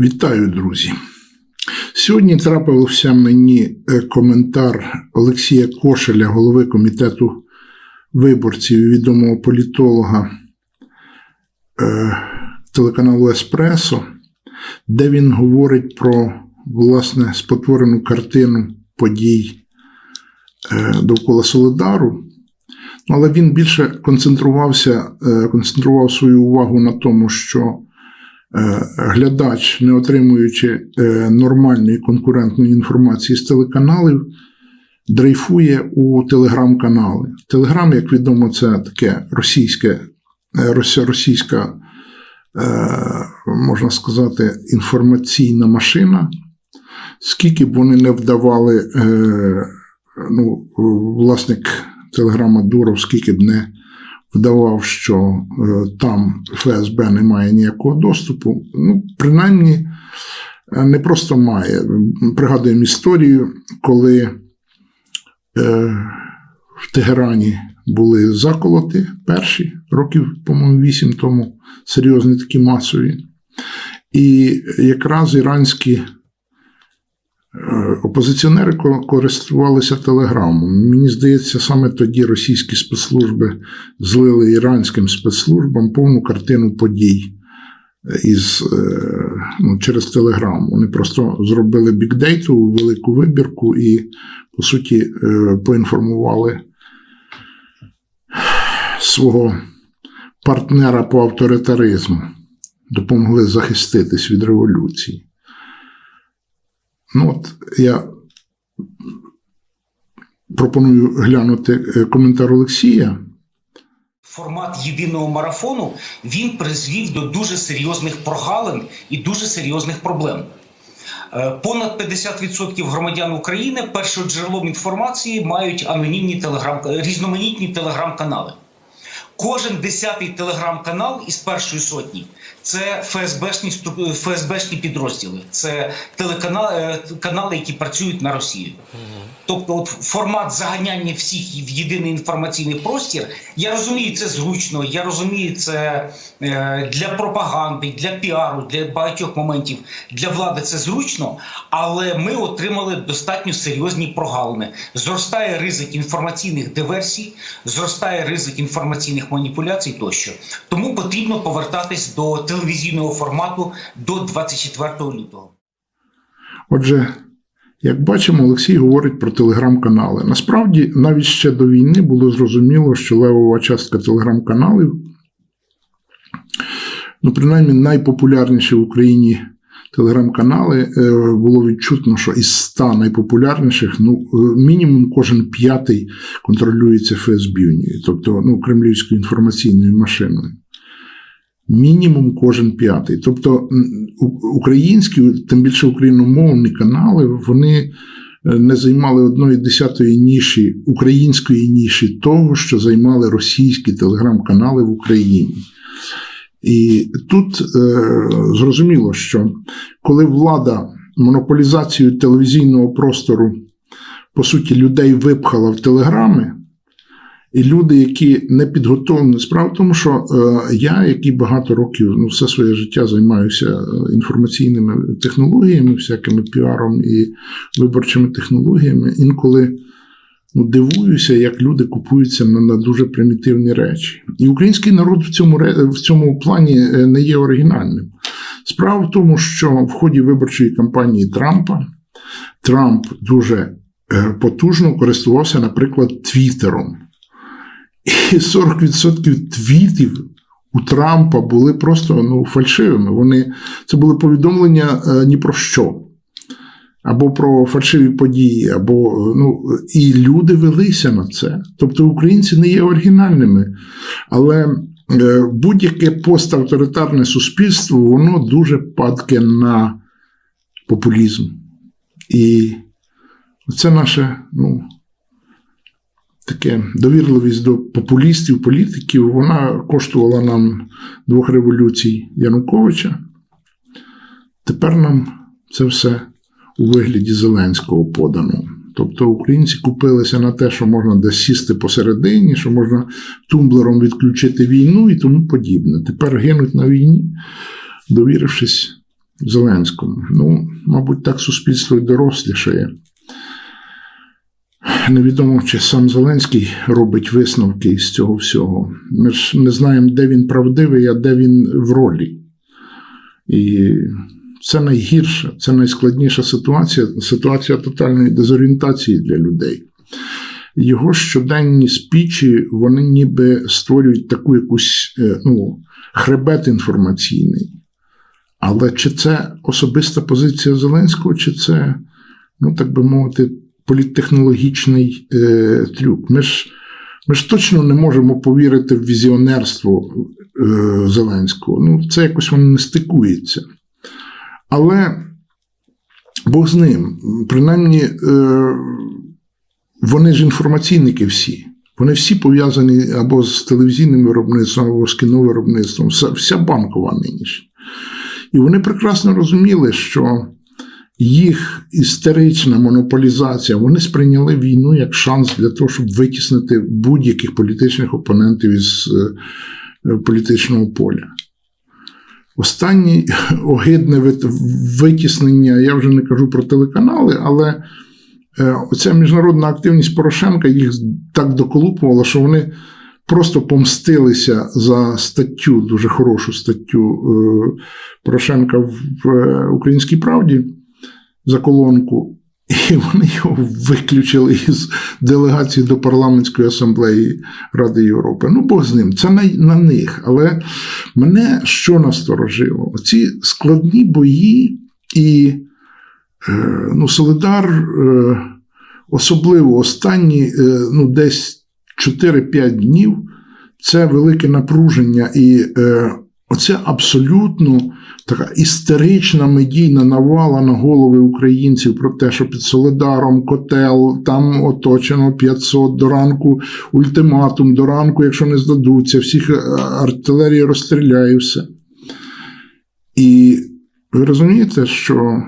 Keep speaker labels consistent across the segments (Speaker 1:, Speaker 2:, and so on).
Speaker 1: Вітаю, друзі. Сьогодні трапився мені е, коментар Олексія Кошеля, голови комітету виборців і відомого політолога е, телеканалу Еспресо, де він говорить про власне спотворену картину подій е, довкола Солидару. Ну, Але він більше концентрувався, концентрував свою увагу на тому, що глядач, не отримуючи е, нормальної конкурентної інформації з телеканалів, дрейфує у телеграм-канали. Телеграм, як відомо, це таке російське, е, російська, е, можна сказати, інформаційна машина. Скільки б вони не вдавали, е, ну, власник телеграма Дуров, скільки б не вдавав, що е, там ФСБ не має ніякого доступу. Ну, принаймні, е, не просто має. Пригадуємо історію, коли е, в Тегерані були заколоти перші, років, по-моєму, вісім тому, серйозні такі масові. І якраз іранські опозиціонери користувалися телеграмом. Мені здається, саме тоді російські спецслужби злили іранським спецслужбам повну картину подій із, е, ну, через телеграм. Вони просто зробили бікдейту, велику вибірку і, по суті, е, поінформували свого партнера по авторитаризму, допомогли захиститись від революції. Ну, от я пропоную глянути е, коментар Олексія.
Speaker 2: Формат єдиного марафону він призвів до дуже серйозних прогалин і дуже серйозних проблем. Е, Понад 50% громадян України першим джерелом інформації мають анонімні телеграм різноманітні телеграм-канали. Кожен десятий телеграм-канал із першої сотні це ФСБшні ФСБшні підрозділи, це телеканали канали, які працюють на Росію. Тобто, от формат заганяння всіх в єдиний інформаційний простір. Я розумію, це зручно. Я розумію, це е, для пропаганди, для піару, для багатьох моментів для влади це зручно, але ми отримали достатньо серйозні прогалини. Зростає ризик інформаційних диверсій, зростає ризик інформаційних маніпуляцій тощо. Тому потрібно повертатись до телевізійного формату до 24 лютого.
Speaker 1: Отже, як бачимо, Олексій говорить про телеграм-канали. Насправді, навіть ще до війни було зрозуміло, що левова частка телеграм-каналів, ну, принаймні, найпопулярніші в Україні телеграм-канали, е, було відчутно, що із 100 найпопулярніших, ну, е, мінімум кожен п'ятий контролюється ФСБ, тобто ну, кремлівською інформаційною машиною. Мінімум кожен п'ятий. Тобто українські, тим більше україномовні канали, вони е, не займали одної десятої ніші української ніші того, що займали російські телеграм-канали в Україні. І тут е, зрозуміло, що коли влада монополізацію телевізійного простору, по суті, людей випхала в телеграми, і люди, які не підготовлені, справа в тому, що е, я, який багато років, ну, все своє життя займаюся е, інформаційними технологіями, всякими піаром і виборчими технологіями, інколи ну, дивуюся, як люди купуються на, на дуже примітивні речі. І український народ в цьому, в цьому плані е, не є оригінальним. Справа в тому, що в ході виборчої кампанії Трампа Трамп дуже потужно користувався, наприклад, Твіттером. І 40% твітів у Трампа були просто ну, фальшивими. Вони, це були повідомлення е, ні про що. Або про фальшиві події, або ну, і люди велися на це. Тобто українці не є оригінальними. Але е, будь-яке поставторитарне суспільство, воно дуже падке на популізм. І це наше, ну, таке довірливість до популістів, політиків, вона коштувала нам двох революцій Януковича. Тепер нам це все у вигляді Зеленського подано. Тобто українці купилися на те, що можна десь сісти посередині, що можна тумблером відключити війну і тому подібне. Тепер гинуть на війні, довірившись Зеленському. Ну, мабуть, так суспільство і дорослішає. Невідомо, чи сам Зеленський робить висновки із цього всього. Ми ж не знаємо, де він правдивий, а де він в ролі. І це найгірша, це найскладніша ситуація ситуація тотальної дезорієнтації для людей. Його щоденні спічі, вони ніби створюють таку якусь е, ну, хребет інформаційний. Але чи це особиста позиція Зеленського, чи це, ну так би мовити, політтехнологічний е, трюк? Ми ж, ми ж точно не можемо повірити в візіонерство е, Зеленського. Ну, це якось воно не стикується. Але Бог з ним, принаймні, е, вони ж інформаційники всі. Вони всі пов'язані або з телевізійним виробництвом, або з кіновиробництвом, вся, банкова нинішня. І вони прекрасно розуміли, що їх істерична монополізація, вони сприйняли війну як шанс для того, щоб витіснити будь-яких політичних опонентів із е, політичного поля. Останнє огидне витіснення, я вже не кажу про телеканали, але е, оця міжнародна активність Порошенка їх так доколупувала, що вони просто помстилися за статтю, дуже хорошу статтю е, Порошенка в Українській правді за колонку. І вони його виключили із делегації до парламентської асамблеї Ради Європи. Ну, Бог з ним, це на, на них. Але мене що насторожило? Оці складні бої і е, ну, Солидар, е, особливо останні е, ну, десь 4-5 днів, це велике напруження. І е, оце абсолютно така істерична медійна навала на голови українців про те, що під Солидаром котел, там оточено 500 до ранку ультиматум, до ранку, якщо не здадуться, всіх е, артилерія розстріляє все. І ви розумієте, що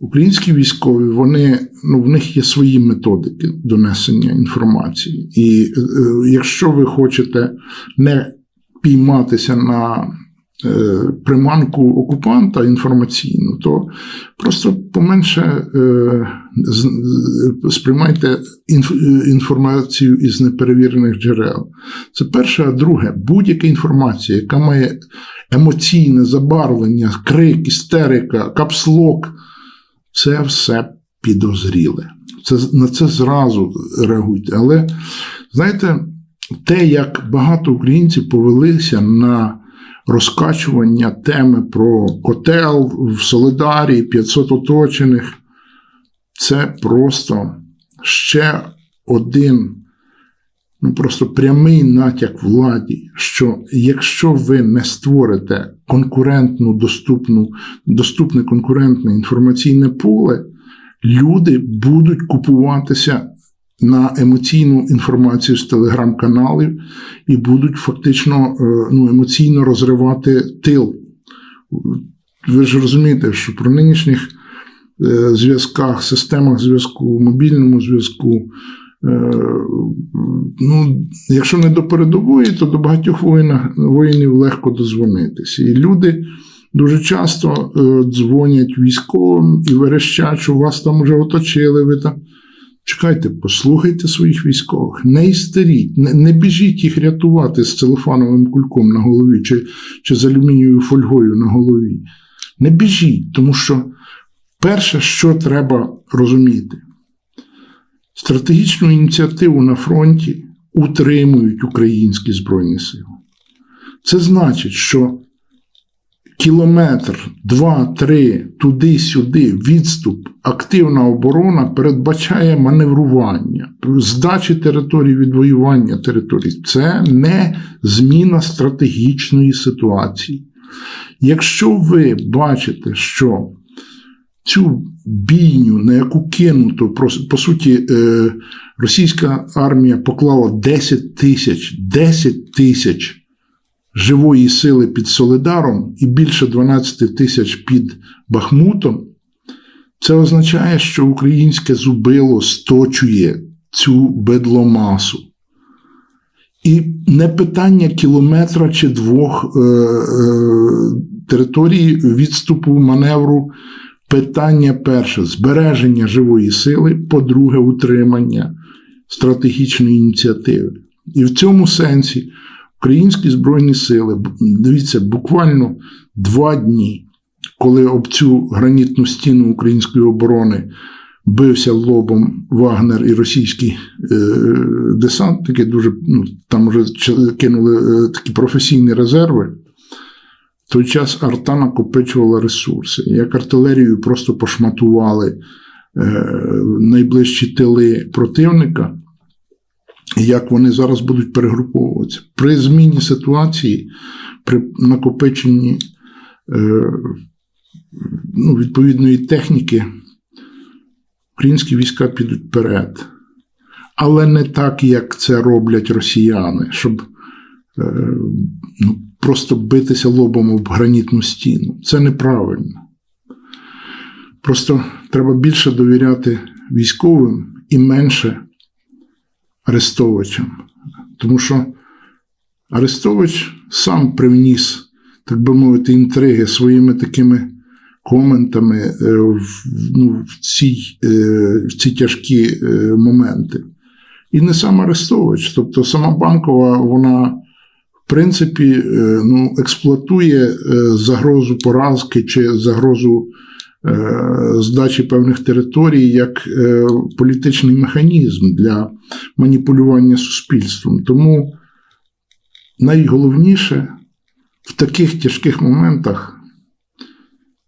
Speaker 1: українські військові, вони, ну, в них є свої методики донесення інформації. І е, якщо ви хочете не пійматися на е, приманку окупанта інформаційну, то просто поменше е, сприймайте е, інформацію із неперевірених джерел. Це перше, а друге, будь-яка інформація, яка має емоційне забарвлення, крик, істерика, капслок, це все підозріле. Це, на це зразу реагуйте. Але знаєте, те, як багато українців повелися на розкачування теми про котел в Солидарі, 500 оточених, це просто ще один ну, просто прямий натяк владі, що якщо ви не створите конкурентну, доступну, доступне конкурентне інформаційне поле, люди будуть купуватися на емоційну інформацію з телеграм-каналів і будуть фактично е, ну, емоційно розривати тил. Ви ж розумієте, що про нинішніх е, зв'язках, системах зв'язку, мобільному зв'язку. е, Ну, якщо не до передової, то до багатьох воїнів легко дозвонитися. І люди дуже часто дзвонять військовим і верещать, що вас там вже оточили. Ви там. Чекайте, послухайте своїх військових, не істеріть, не, не біжіть їх рятувати з целофановим кульком на голові чи, чи з алюмінієвою фольгою на голові. Не біжіть, тому що перше, що треба розуміти, стратегічну ініціативу на фронті утримують українські Збройні Сили. Це значить, що кілометр, два, три, туди-сюди, відступ, активна оборона передбачає маневрування, здачі території, відвоювання територій. Це не зміна стратегічної ситуації. Якщо ви бачите, що цю бійню, на яку кинуто, по суті, е, російська армія поклала 10 тисяч, 10 тисяч живої сили під Солидаром і більше 12 тисяч під Бахмутом, це означає, що українське зубило сточує цю бедломасу. І не питання кілометра чи двох е, е, території відступу, маневру. Питання перше збереження живої сили, по-друге, утримання стратегічної ініціативи. І в цьому сенсі українські збройні сили, дивіться, буквально два дні, коли об цю гранітну стіну української оборони бився лобом Вагнер і російські е, десантники, дуже ну, там вже кинули е, такі професійні резерви. В той час арта накопичувала ресурси. Як артилерію просто пошматували е, найближчі тили противника, як вони зараз будуть перегруповуватися. При зміні ситуації, при накопиченні е, ну, відповідної техніки, українські війська підуть вперед. Але не так, як це роблять росіяни, щоб е, ну, просто битися лобом об гранітну стіну. Це неправильно. Просто треба більше довіряти військовим і менше арестовувачам. Тому що Арестович сам привніс, так би мовити, інтриги своїми такими коментами е, в, ну, в, цій, е, в ці тяжкі е, моменти. І не сам Арестович, тобто сама банкова, вона, в принципі, ну, експлуатує загрозу поразки чи загрозу здачі певних територій як е, політичний механізм для маніпулювання суспільством. Тому найголовніше в таких тяжких моментах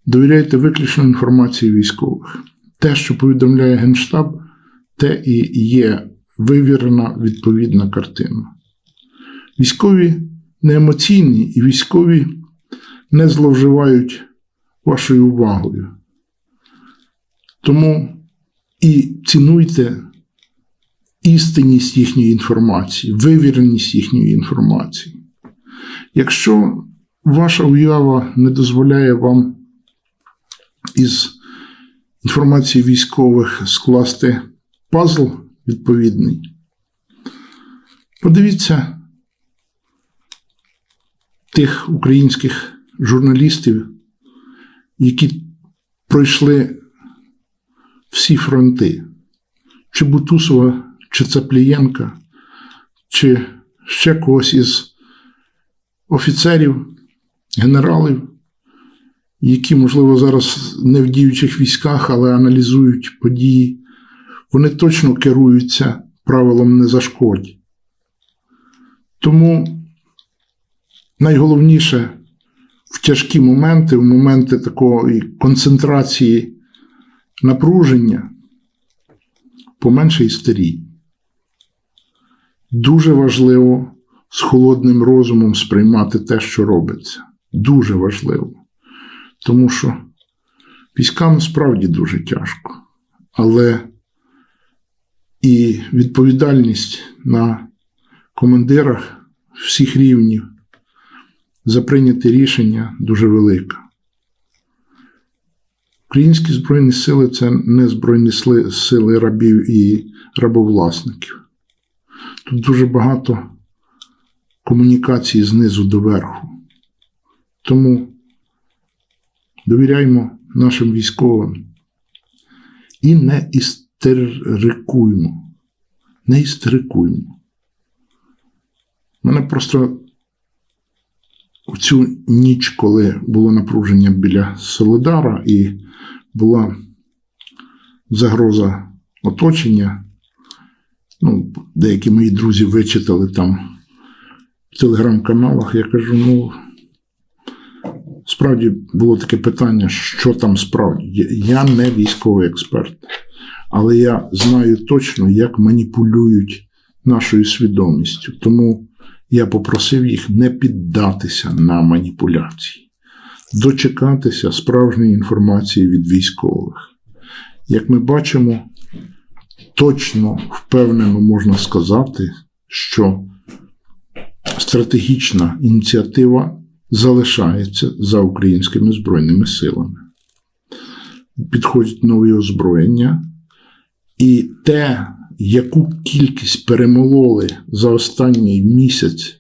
Speaker 1: довіряйте виключно інформації військових. Те, що повідомляє Генштаб, те і є вивірена відповідна картина. Військові не емоційні і військові не зловживають вашою увагою. Тому і цінуйте істинність їхньої інформації, вивіреність їхньої інформації. Якщо ваша уява не дозволяє вам із інформації військових скласти пазл відповідний, подивіться тих українських журналістів, які пройшли всі фронти, чи Бутусова, чи Цаплієнка, чи ще когось із офіцерів, генералів, які, можливо, зараз не в діючих військах, але аналізують події, вони точно керуються правилом не зашкодь. Тому найголовніше в тяжкі моменти, в моменти такої концентрації напруження, поменше істерій. Дуже важливо з холодним розумом сприймати те, що робиться. Дуже важливо. Тому що військам справді дуже тяжко. Але і відповідальність на командирах всіх рівнів за прийняті рішення дуже велика. Українські Збройні сили це не Збройні сили рабів і рабовласників. Тут дуже багато комунікації знизу до верху. Тому довіряймо нашим військовим і не істерикуймо. Не істерикуймо. Мене просто в цю ніч, коли було напруження біля Солидара і була загроза оточення, ну, деякі мої друзі вичитали там в телеграм-каналах, я кажу, ну. Справді було таке питання, що там справді. Я- не військовий експерт, але я знаю точно, як маніпулюють нашою свідомістю. Тому я попросив їх не піддатися на маніпуляції, дочекатися справжньої інформації від військових. Як ми бачимо, точно впевнено можна сказати, що стратегічна ініціатива залишається за українськими збройними силами. Підходять нові озброєння, і те, яку кількість перемололи за останній місяць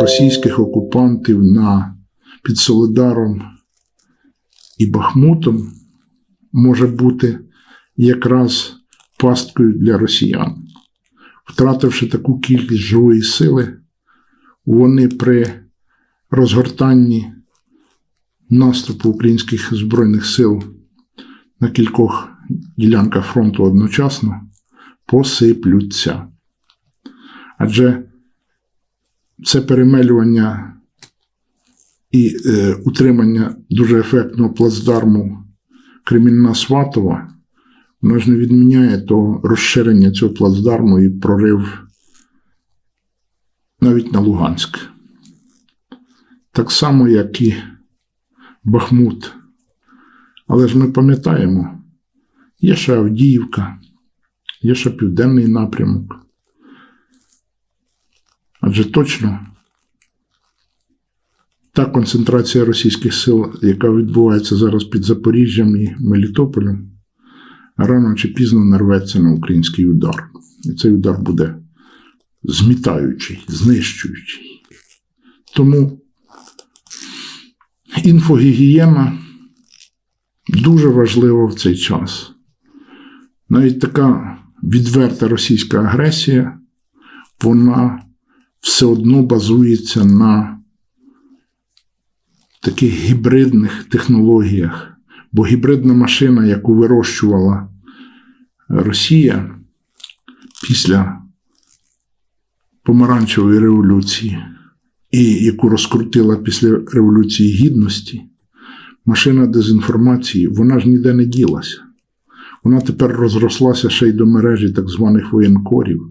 Speaker 1: російських окупантів на під Солидаром і Бахмутом може бути якраз пасткою для росіян. Втративши таку кількість живої сили, вони при розгортанні наступу українських збройних сил на кількох ділянках фронту одночасно посиплються. Адже це перемелювання і е, утримання дуже ефектного плацдарму Кремінна Сватова, воно ж не відміняє того розширення цього плацдарму і прорив навіть на Луганськ. Так само, як і Бахмут. Але ж ми пам'ятаємо, є ще Авдіївка, є ще південний напрямок. Адже точно та концентрація російських сил, яка відбувається зараз під Запоріжжям і Мелітополем, рано чи пізно нарветься на український удар. І цей удар буде змітаючий, знищуючий. Тому інфогігієна дуже важлива в цей час. Навіть така відверта російська агресія, вона все одно базується на таких гібридних технологіях. Бо гібридна машина, яку вирощувала Росія після помаранчевої революції, і яку розкрутила після Революції Гідності, машина дезінформації, вона ж ніде не ділася. Вона тепер розрослася ще й до мережі так званих воєнкорів,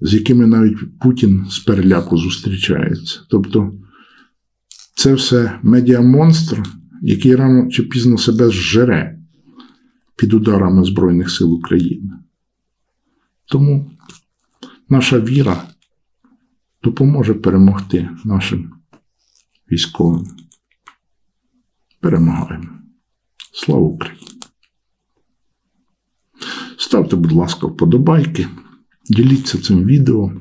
Speaker 1: з якими навіть Путін з переляку зустрічається. Тобто це все медіамонстр, який рано чи пізно себе зжере під ударами Збройних сил України. Тому наша віра допоможе перемогти нашим військовим. Перемагаємо. Слава Україні! Ставте, будь ласка, вподобайки, діліться цим відео,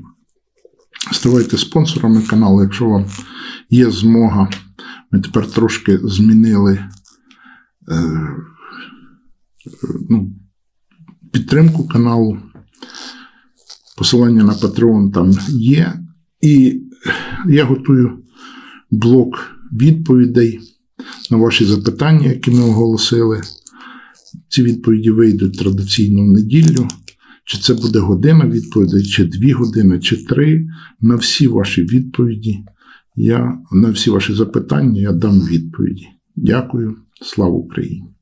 Speaker 1: ставайте спонсорами каналу, якщо вам є змога. Ми тепер трошки змінили е, ну, підтримку каналу. Посилання на Patreon там є. І я готую блок відповідей на ваші запитання, які ми оголосили. Ці відповіді вийдуть традиційно в неділю. Чи це буде година відповідей, чи дві години, чи три. На всі ваші відповіді, я, на всі ваші запитання я дам відповіді. Дякую. Слава Україні!